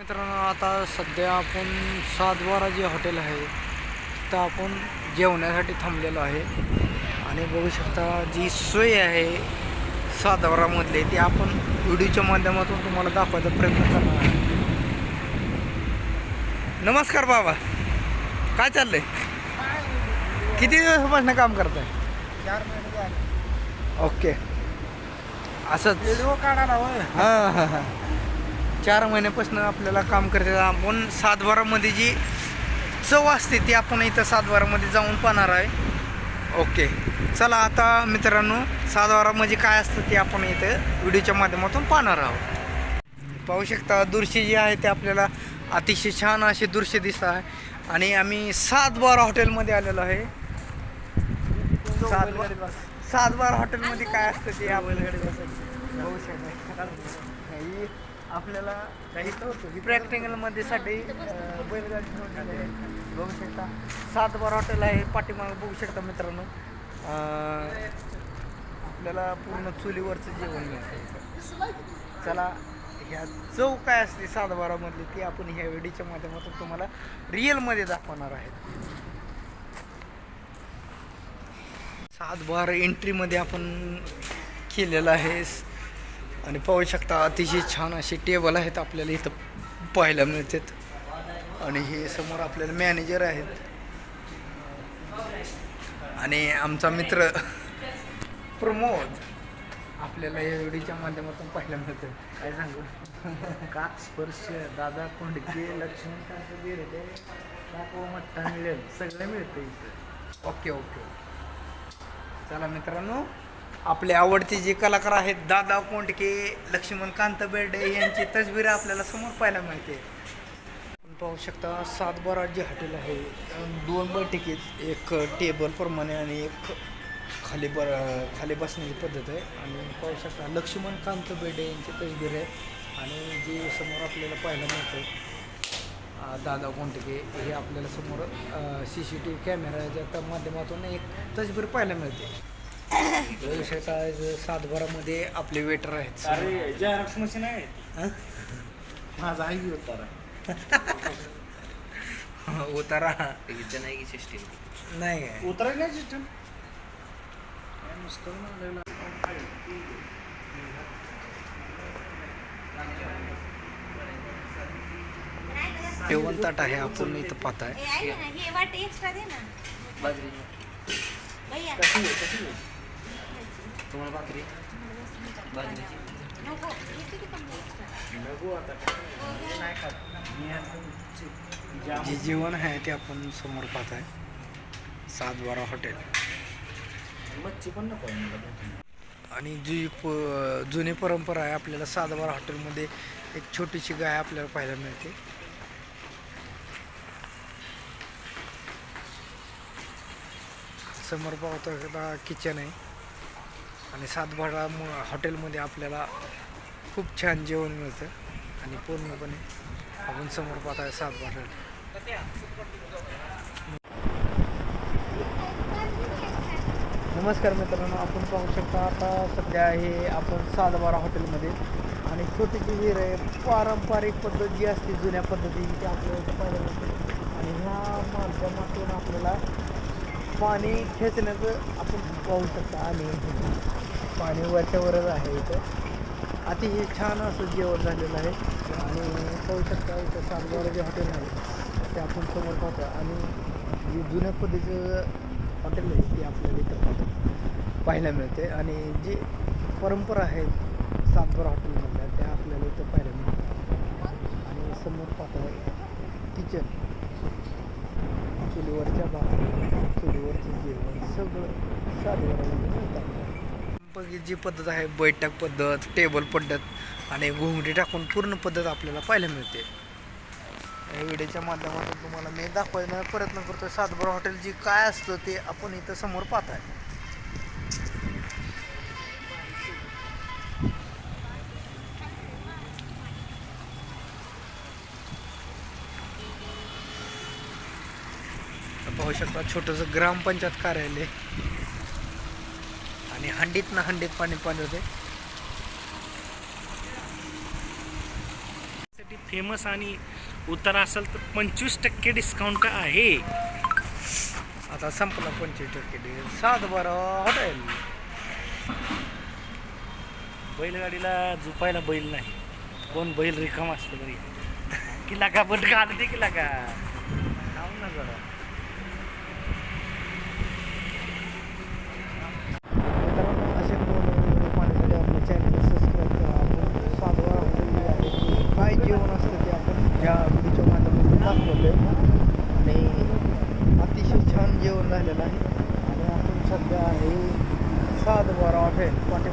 मित्रांनो आता सध्या आपण सातबारा जे हॉटेल आहे तर आपण जेवण्यासाठी थांबलेलो आहे. आणि बघू शकता जी सोय आहे सातबारामधली ती आपण व्हिडिओच्या माध्यमातून तुम्हाला दाखवायचा प्रयत्न करणार आहे. नमस्कार बाबा. काय चाललंय? किती दिवसापासून काम करताय? चार महिने झाले. ओके. असंच. व्हिडिओ काढायला होय. हां हां हां. चार महिन्यापासून आपल्याला काम करते. आपण सातबारामध्ये जी चव असते ती आपण इथं सातबारामध्ये जाऊन पाहणार आहे. ओके. चला आता मित्रांनो सातबारामध्ये काय असतं ते आपण इथं व्हिडिओच्या माध्यमातून पाहणार आहोत. पाहू शकता दृश्य जे आहे ते आपल्याला अतिशय छान असे दृश्य दिसत आहे. आणि आम्ही सातबारा हॉटेलमध्ये आलेलो आहे. सातबारा सातबारा हॉटेलमध्ये काय असतं ते आपल्याकडे बघू शकता. आपल्याला काही प्रॅक्टिकलमध्ये साठी बैलगाडी ठेवलेली आहे. बघू शकता. सात बार हॉटेल आहे पाठीमागं बघू शकता मित्रांनो. आपल्याला पूर्ण चुलीवरचं जेवण मिळतं चला ह्या चव काय असते सातबारामधली ती आपण ह्या व्हिडिओच्या माध्यमातून तुम्हाला रिअलमध्ये दाखवणार आहे. सातबार एंट्रीमध्ये आपण केलेलं आहे. आणि पाहू शकता अतिशय छान असे टेबल आहेत आपल्याला इथं पाहायला मिळतात. आणि हे समोर आपल्याला मॅनेजर आहेत. आणि आमचा मित्र प्रमोद आपल्याला या व्हिडिओच्या माध्यमातून पाहायला मिळतं काय सांगू? काक स्पर्श दादा कोंडके लक्ष्मीकांत बिर्डे दाखव मिळेल सगळं मिळतं इथं. Okay okay. चला मित्रांनो आपले आवडते जे कलाकार आहेत दादा कोंडके लक्ष्मण कांत बेर्डे यांची तसबीर आपल्याला समोर पाहायला मिळते. पाहू शकता सातबारा जे हॉटेल आहे. दोन बैठकीत एक टेबल प्रमाणे आणि एक खाली बर खाली बसण्याची पद्धत आहे. आणि पाहू शकता लक्ष्मण कांत बेर्डे यांची तसबीर आहे. आणि जे समोर आपल्याला पाहायला मिळतं दादा कोंडके हे आपल्याला समोर सी सी टी व्ही कॅमेराच्या माध्यमातून एक तसबीर पाहायला मिळते. इथं सातबारामध्ये आपले वेटर आहेत. अरे जेरॉक्स मशीन आहे. हं? माझा आहे की उतारा उतारा. इथं नाही की सिस्टीम नाही आहे. उतराय नाही सिस्टम. जेवण ताट आहे आपण इथं पाहताय. ए, आहे ना, हे वाटे एक्स्ट्रा दे ना. बाजरी भैया. कशी आहे, कशी आहे? तुम्हाला भाकरी. जे जेवण आहे ते आपण समोर पाहताय. सातबारा हॉटेल. मच्छी पण नको आहे. आणि जी प जुनी परंपरा आहे आपल्याला सातबारा हॉटेलमध्ये एक छोटीशी गाय आपल्याला पाहायला मिळते. समोर पाहतो किचन आहे. आणि सातबारा म- हॉटेलमध्ये आपल्याला खूप छान जेवण मिळतं आणि पूर्णपणे आपण समोर पाहत आहे सातबारा. नमस्कार मित्रांनो आपण पाहू शकता आता सध्या हे आपण सातबारा हॉटेलमध्ये. आणि छोटीची विहीर आहे पारंपरिक पद्धत जी असते जुन्या पद्धतीची ती आपल्याला पाहायला मिळते. आणि ह्या माध्यमातून आपल्याला पाणी खेचण्याचं आपण पाहू शकता आणि पाणी वरच्यावरच आहे इथं. अतिशय छान असं जेवण झालेलं आहे. आणि पाहू शकता इथं सातबारा जे हॉटेल आहे ते आपण समोर पाहतो. आणि जे जुन्या पद्धतीचं हॉटेल आहे ते आपल्याला इथं पाहतो पाहायला मिळते. आणि जी परंपरा आहे सातबारा हॉटेलमधल्या त्या आपल्याला इथं पाहायला मिळतात आणि समोर पाहता किचन चुलीवरच्या भाकरी चुलीवरचं जेवण सगळं सातबारामध्ये मिळतं बघ जी पद्धत आहे बैठक पद्धत टेबल पद्धत आणि घुंगडी टाकून पूर्ण पद्धत आपल्याला पाहायला मिळते. या व्हिडिओच्या माध्यमातून तुम्हाला मी दाखवायला प्रयत्न करतो सातबारा हॉटेल जी काय असतं ते आपण इथं समोर पाहताय. पाहू शकता छोटंसं ग्रामपंचायत कार्यालय. आणि हंडीत ना हंडीत पाणी पाणी होते. फेमस आणि उतार असेल तर पंचवीस टक्के डिस्काउंट आहे. आता संपला पंचवीस टक्के सात बारा हॉटेल बैलगाडीला झुपायला बैल नाही. कोण बैल रिकाम असलं तरी. किला का पण काढते किला का? जाऊ ना जरा. झालेला आहे. आणि आपण सध्या आहे सात बारा हॉटेल